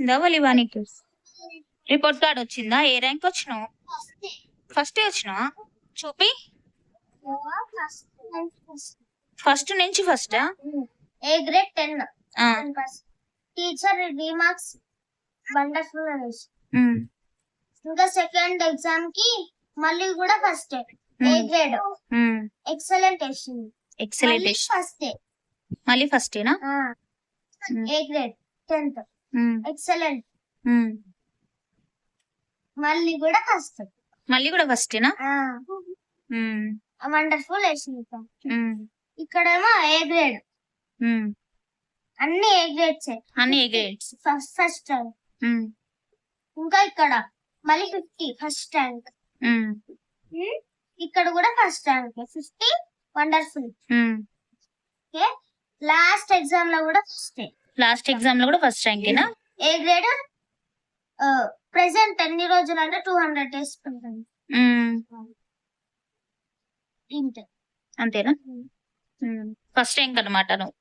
వచ్చిందా report card వచ్చిందా? ఏ rank వచ్చినావు? ఫస్ట్ వచ్చినావా చూపి. ఫస్ట్ నుంచి ఫస్టా A grade ten teacher remarks wonderful అనేసి ఇంకా సెకండ్ ఎగ్జామ్కి మళ్ళీ కూడా ఫస్ట్ ఏ. గ్రేడ్ ఎక్సలెంట్ వేసింది ఎక్సలెంట్ ఫస్ట్ మళ్ళీ ఫస్టేనా ఏ. గ్రేడ్ టెన్త్ ఎక్సలెంట్ మళ్ళీ కూడా ఫస్ట్ మళ్ళీ కూడా ఫస్టేనా వండర్ఫుల్ వేసింది ఇక్కడేమో ఏ గ్రేడ్ అన్ని ఏ. గ్రేడ్స్ అన్ని ఏ గ్రేడ్స్ ఫస్ట్ ఫస్ట్ ఇంకా ఇక్కడ మళ్ళీ ఫిఫ్టీ ఫస్ట్ ర్యాంక్ ఇక్కడ కూడా first rank fifty wonderful okay last ఎగ్జామ్లో కూడా ఫస్ట్ లాస్ట్ ఎగ్జామ్లో కూడా ఫస్ట్ ర్యాంకేనా ఏ గ్రేడ్? ప్రెసెంట్ ఎన్ని రోజులు అంటే టూ హండ్రెడ్ డేస్ అంతేనా? ఫస్ట్ ర్యాంక్ అనమాట నువ్వు.